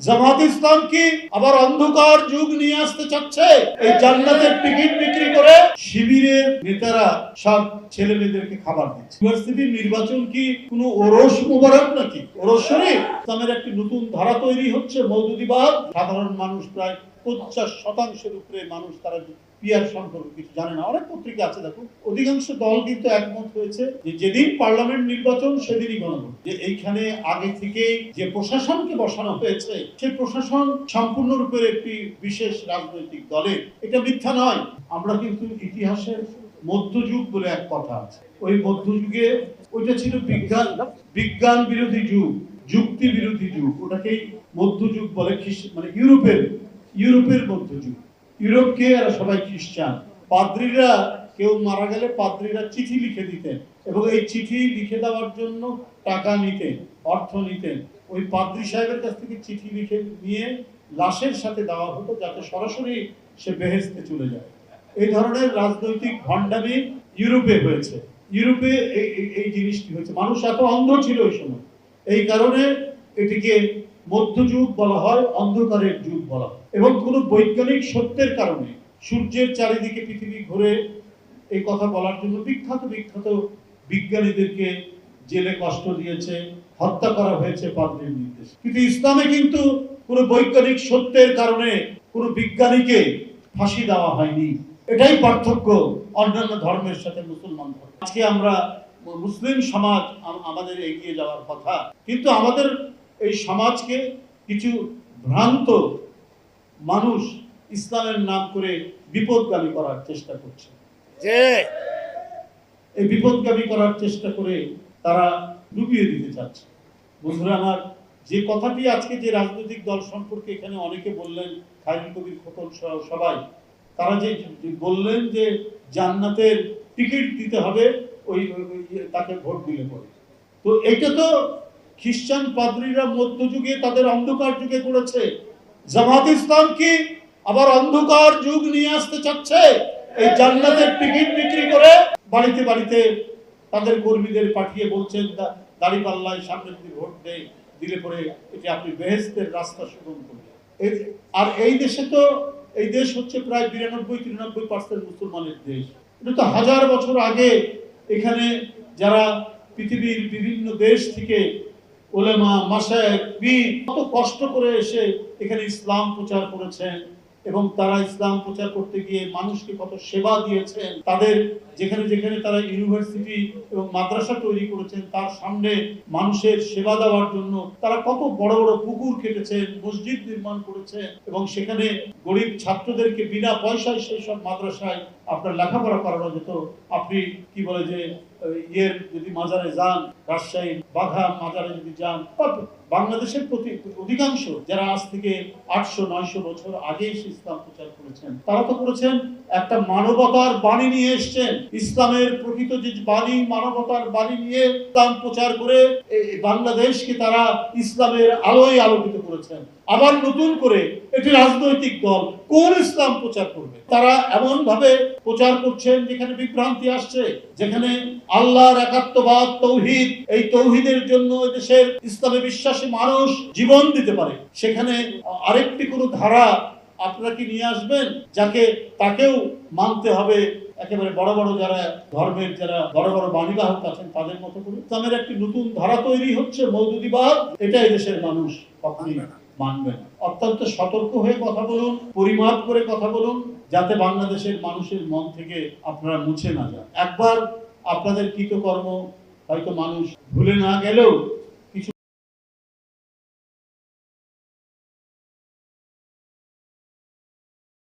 জামাত ইসলাম কি আবার অন্ধকার যুগ নিয়ে আসতে চাচ্ছে? এই জান্নাতের টিকিট বিক্রি করে শিবিরের নেতারা সব ছেলে মেয়েদেরকে খাবার দিচ্ছে। ইউনিভার্সিটির নির্বাচন কি কোনো ওরস মুবারক নাকি? ওরস শরীফ? ইসলামের একটি নতুন ধারা তৈরি হচ্ছে মৌদুদিবাদ। সাধারণ মানুষ প্রায় পঞ্চাশ শতাংশের উপরে মানুষ তারা পিয়ার সম্পর্কে কিছু জানে না। অনেক পত্রিকা আছে দেখুন অধিকাংশ দল কিন্তু একমত হয়েছে যে যেদিন পার্লামেন্ট নির্বাচন, সেদিনই গণভোট। যে এইখানে আগে থেকে যে প্রশাসনকে বসানো হয়েছে, সেই প্রশাসন সম্পূর্ণরূপে একটি বিশেষ রাজনৈতিক দলের। এটা মিথ্যা নয়। আমরা কিন্তু ইতিহাসের মধ্যযুগ বলে এক কথা আছে। ওই মধ্যযুগে ওইটা ছিল বিজ্ঞান বিজ্ঞান বিরোধী যুগ, যুক্তি বিরোধী যুগ। ওটাকেই মধ্যযুগ বলে মানে ইউরোপের ইউরোপের মধ্যযুগ। ইউরোপকে আর সবাই খ্রিস্টান। পাদ্রীরা কেউ মারা গেলে পাদ্রীরা চিঠি লিখে দিতেন এবং এই চিঠি লিখে দেওয়ার জন্য টাকা নিতেন, অর্থ নিতেন। ওই পাদ্রী সাহেবের কাছ থেকে চিঠি লিখে নিয়ে লাশের সাথে দেওয়া হতো যাতে সরাসরি সে বেহেস্তে চলে যায়। এই ধরনের রাজনৈতিক ভণ্ডামি ইউরোপে হয়েছে। ইউরোপে এই, এই- এই জিনিসটি হয়েছে। মানুষ এত অন্ধ ছিল ওই সময়। এই কারণে এটিকে মধ্যযুগ বলা হয়, অন্ধকারের যুগ বলা হয়। এবং কোনো বৈজ্ঞানিক সত্যের কারণে সূর্যের চারিদিকে পৃথিবী ঘুরে এই কথা বলার জন্য বিখ্যাত বিখ্যাত বিজ্ঞানীদেরকে জেলে কষ্ট দিয়েছে, হত্যা করা হয়েছে পাদ্রীর নির্দেশ। কিন্তু ইসলামে কিন্তু কোনো বৈজ্ঞানিক সত্যের কারণে কোনো বিজ্ঞানীকে ফাঁসি দেওয়া হয়নি। এটাই পার্থক্য অন্যান্য ধর্মের সাথে মুসলমান ধর্ম। আজকে আমরা মুসলিম সমাজ আমাদের এগিয়ে যাওয়ার কথা। কিন্তু আমাদের এই সমাজকে কিছু ভ্রান্ত মানুষ ইসলামের নাম করে বিপদগামী করার চেষ্টা করছে। এই বিপদগামী করার চেষ্টা করে তারা ডুবিয়ে দিতে চাচ্ছে। বন্ধুরা আমার যে কথাটি আজকে যে রাজনৈতিক দল সম্পর্কে এখানে অনেকে বললেন খায়রুল কবির খোকন সহ সবাই তারা যে বললেন যে জান্নাতের টিকিট দিতে হবে ওই তাকে ভোট দিলে পরে। তো এটা তো খ্রিস্টান পাদ্রীরা মধ্যযুগে তাদের অন্ধকার যুগে করেছে। জামাত ইসলাম কি আবার অন্ধকার যুগ নিয়ে আসতে চাচ্ছে? এই জান্নাতের টিকিট বিক্রি করে বাড়িতে বাড়িতে তাদের কর্মীদের পাঠিয়ে বলছেন, দা- দাঁড়িপাল্লায় সামনে যদি ভোট দেয় দিলে পরে এটি আপনি বেহেস্তের রাস্তা সুগম করবেন। আর এই দেশে তো, এই দেশ হচ্ছে প্রায় বিরানব্বই, তিরানব্বই পার্সেন্ট মুসলমানের দেশ। এটা তো হাজার বছর আগে এখানে যারা পৃথিবীর বিভিন্ন দেশ থেকে ওলেমা মাসায় কত কষ্ট করে এসে এখানে ইসলাম প্রচার করেছেন এবং তারা ইসলাম প্রচার করতে গিয়ে মানুষকে কত সেবা দিয়েছেন। তাদের যেখানে যেখানে তারা ইউনিভার্সিটি এবং মাদ্রাসা তৈরি করেছেন, তার সামনে মানুষের সেবা দেওয়ার জন্য তারা কত বড় বড় পুকুর কেটেছেন, মসজিদ নির্মাণ করেছেন এবং সেখানে গরিব ছাত্রদেরকে বিনা পয়সায় সেই সব মাদ্রাসায় আপনার লেখাপড়া করানো যেত। আপনি কি বলে যে ইয়ের যদি মাজারে যান রাজশাহী বাঘা মাজারে যদি যান বাংলাদেশের প্রতি অধিকাংশ যারা আজ থেকে আটশো, নয়শো বছর আগে এসে ইসলাম প্রচার করেছেন, তারা তো করেছেন একটা মানবতার বাণী নিয়ে এসছেন। ইসলামের প্রকৃত যে বাণী, মানবতার বাণী নিয়ে ইসলাম প্রচার করে বাংলাদেশকে তারা ইসলামের আলোয় আলোকিত করেছেন। আবার নতুন করে একটি রাজনৈতিক দল কোন ইসলাম প্রচার করবে? তারা এমন ভাবে প্রচার করছেন যেখানে বিভ্রান্তি আসছে, যেখানে আল্লাহর একাত্মবাদ, তৌহিদ, এই তৌহিদের জন্য দেশের ইসলামে বিশ্বাসী মানুষ জীবন দিতে পারে। সেখানে আরেকটি কোনো ধারা আপনারা কি নিয়ে আসবেন, যাকে তাকেও মানতে হবে? একেবারে বড় বড় যারা ধর্মের যারা বড় বড় বাণীবাহক আছেন, তাদের মতো করে। ইসলামের একটি নতুন ধারা তৈরি হচ্ছে মৌদুদিবাদ এটাই দেশের মানুষ কখনই মানবে না। অত্যন্ত সতর্ক হয়ে কথা বলুন, পরিমাপ করে কথা বলুন, যাতে বাংলাদেশের মানুষের মন থেকে আপনারা মুছে না যান। একবার আপনাদের কৃতকর্ম হয়তো মানুষ ভুলে না গেলেও